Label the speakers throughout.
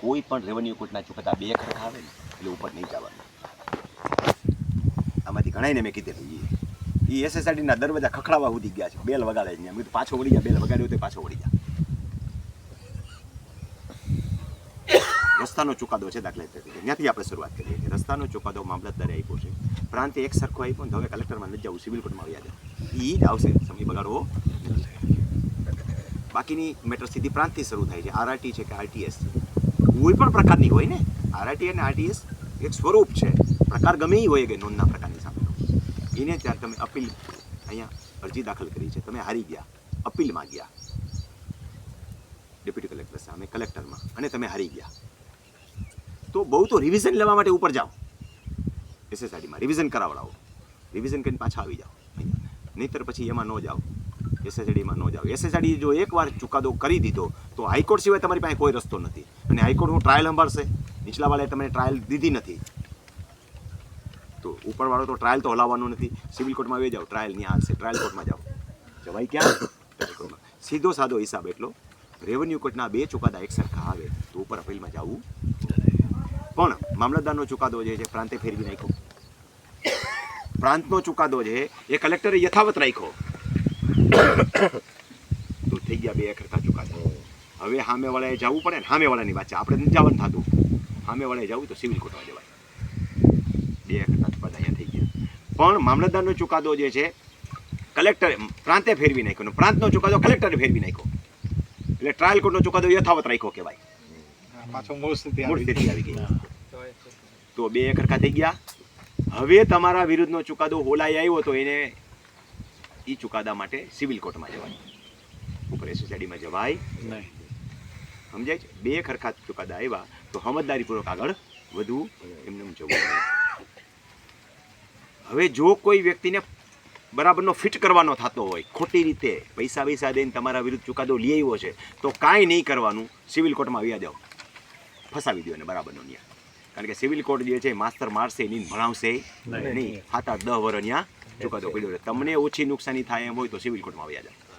Speaker 1: કોઈ પણ રેવન્યુ કોર્ટના ચુકાદા બે ખરખા આવે ને, એટલે ઉપર નહીં જવાનું. આમાંથી ઘણાઈને મેં કીધેલું એ એ એસએસઆરટીના દરવાજા ખખડાવા સુધી ગયા છે. બેલ વગાડે છે. મેં પાછો વળી જા, બેલ વગાડ્યો તો પાછો વળી જા. રસ્તાનો ચુકાદો છે દાખલા તરીકે. ત્યાંથી આપણે શરૂઆત કરીએ કે રસ્તાનો ચુકાદો મામલતદારે આપ્યો છે. પ્રાંત એક સરખો આપ્યો ને હવે કલેક્ટરમાં નથી જવું, સિવિલ કોર્ટમાં આવ્યા જાય એ જ આવશે. સમય બગાડવો. બાકીની મેટર સીધી પ્રાંતથી શરૂ થાય છે. આરઆરટી છે કે આરટીએસ છે કોઈ પણ પ્રકારની હોય ને આરઆરટી અને આરટીએસ એક સ્વરૂપ છે. પ્રકાર ગમે એ હોય કે નોંધના પ્રકારની સામે. એને ત્યારે તમે અપીલ અહીંયા અરજી દાખલ કરી છે. તમે હારી ગયા. અપીલમાં ગયા ડેપ્યુટી કલેક્ટર સામે કલેક્ટરમાં અને તમે હારી ગયા. તો બહુ તો રિવિઝન લેવા માટે ઉપર જાઓ. એસએસઆરટીમાં રિવિઝન કરાવડાવો. રિવિઝન કરીને પાછા આવી જાઓ. નહીંતર પછી એમાં ન જાઓ. એસએસઆરડીમાં ન જાઓ. એસએસઆરડી જો એકવાર ચુકાદો કરી દીધો, તો હાઈકોર્ટ સિવાય તમારી પાસે કોઈ રસ્તો નથી. અને હાઈકોર્ટનું ટ્રાયલ સંભાળશે. નીચલાવાળાએ તમે ટ્રાયલ દીધી નથી. તો ઉપરવાળો તો ટ્રાયલ તો હલાવવાનો નથી. સિવિલ કોર્ટમાં આવી જાઓ. ટ્રાયલ નહીં હાલશે. ટ્રાયલ કોર્ટમાં જાઓ. જવાય ક્યાં? સીધો સાદો હિસાબ એટલો. રેવન્યુ કોર્ટના બે ચુકાદા એક સરખા આવે તો ઉપર અપીલમાં જવું પણ મામલતદારનો ચુકાદો જે છે, પ્રાંતે ફેરવી નાખ્યો. પ્રાંતનો ચુકાદો છે, એ કલેક્ટરે યથાવત રાખ્યો. તો થઈ ગયા બે કરતા ચુકાદા. હવે સામેવાળાએ જવું પડે ને સામેવાળાની વાત છે. આપણે નથી જવાનું થતું. સામેવાળાએ જવું તો સિવિલ કોર્ટમાં જવાય. બે ખરખા ચુકાદા અહીંયા થઈ ગયા. પણ મામલતદારનો ચુકાદો જે છે કલેક્ટરે પ્રાંતે ફેરવી નાખ્યો પ્રાંતનો ચુકાદો કલેક્ટરે ફેરવી નાખ્યો. એટલે ટ્રાયલ કોર્ટનો ચુકાદો યથાવત રાખ્યો કહેવાય.
Speaker 2: પાછો મૂળ સ્થિતિ
Speaker 1: મૂળ
Speaker 2: આવી
Speaker 1: સ્થિતિ આવી ગઈ. તો બે એકરખા થઈ ગયા. હવે તમારા વિરુદ્ધનો ચુકાદો હોલાઈ આવ્યો તો એને એ ચુકાદા માટે સિવિલ કોર્ટમાં જવાય. ઉપર સોસાયટીમાં જવાય.
Speaker 2: નહીં.
Speaker 1: સમજાય છે? બે ખરખા ચુકાદા આવ્યા તો સમજદારીપૂર્વક આગળ વધવું એમને એમ જવું હવે જો કોઈ વ્યક્તિને બરાબરનો ફિટ કરવાનો થતો હોય ખોટી રીતે પૈસા પૈસા દઈને તમારા વિરુદ્ધ ચુકાદો લઈ આવ્યો છે તો કાંઈ નહીં કરવાનું સિવિલ કોર્ટમાં આવ્યા જાઓ ફસાવી દો એને બરાબરનો ન્યાય. કારણ કે સિવિલ કોર્ટ જે છે માસ્તર મારશે નહીં ભણાવશે
Speaker 2: નહીં.
Speaker 1: સાત આઠ દસ વર્ષ ત્યાં ચુકાદો કર્યો તમને ઓછી નુકસાની થાય એમ હોય તો સિવિલ કોર્ટમાં આવ્યા જાઓ.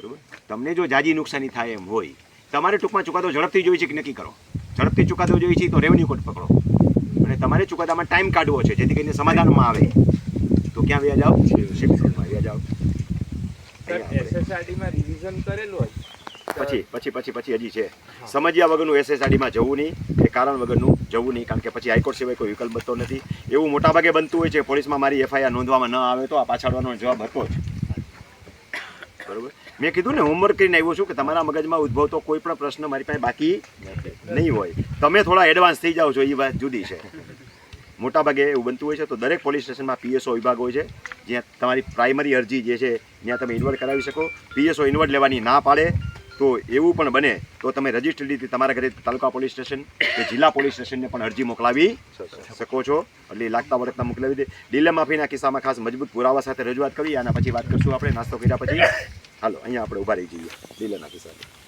Speaker 1: બરોબર? તમને જો જાજી નુકસાની થાય એમ હોય તમારે ટૂંકમાં ચુકાદો ઝડપથી જોઈએ છે કે નક્કી કરો? ઝડપથી ચુકાદો જોઈએ છે તો રેવન્યુ કોર્ટ પકડો. અને તમારે ચુકાદામાં ટાઈમ કાઢવો છે જેથી કરીને સમાધાનમાં આવે. તો ક્યાં
Speaker 3: વ્યાજ આવો? શિક્ષણમાં વ્યાજ હોય?
Speaker 1: પછી પછી પછી પછી હજી છે. સમજ્યા વગરનું એસએસઆરડીમાં જવું નહીં કે કારણ વગરનું જવું નહીં કારણ કે પછી હાઈકોર્ટ સિવાય કોઈ વિકલ્પ બનતો નથી. એવું મોટાભાગે બનતું હોય છે પોલીસમાં મારી એફઆઈઆર નોંધવામાં ન આવે તો આ પાછળવાનો જવાબ હતો જ. બરોબર? મેં કીધું ને હોમવર્ક કરીને આવ્યો છું કે તમારા મગજમાં ઉદ્ભવતો કોઈ પણ પ્રશ્ન મારી પાસે બાકી નહીં હોય. તમે થોડા એડવાન્સ થઈ જાઓ છો એ વાત જુદી છે. મોટાભાગે એવું બનતું હોય છે, તો દરેક પોલીસ સ્ટેશનમાં પીએસઓ વિભાગ હોય છે, જ્યાં તમારી પ્રાઇમરી અરજી જે છે, ત્યાં તમે ઇન્વર્ટ કરાવી શકો. પીએસઓ ઇન્વર્ટ લેવાની ના પાડે તો એવું પણ બને તો તમે રજીસ્ટર્ડ રીતે તમારા ઘરે તાલુકા પોલીસ સ્ટેશન કે જિલ્લા પોલીસ સ્ટેશનને પણ અરજી મોકલાવી શકો છો. એટલે લાગતા વળગતા મોકલાવી દે. ડીલે માફીના કિસ્સામાં ખાસ મજબૂત પુરાવા સાથે રજૂઆત કરી, આના પછી વાત કરશું આપણે. નાસ્તો કર્યા પછી. હાલો અહીંયા આપણે ઊભા રહી જઈએ. લીલાના કિસ્સામાં.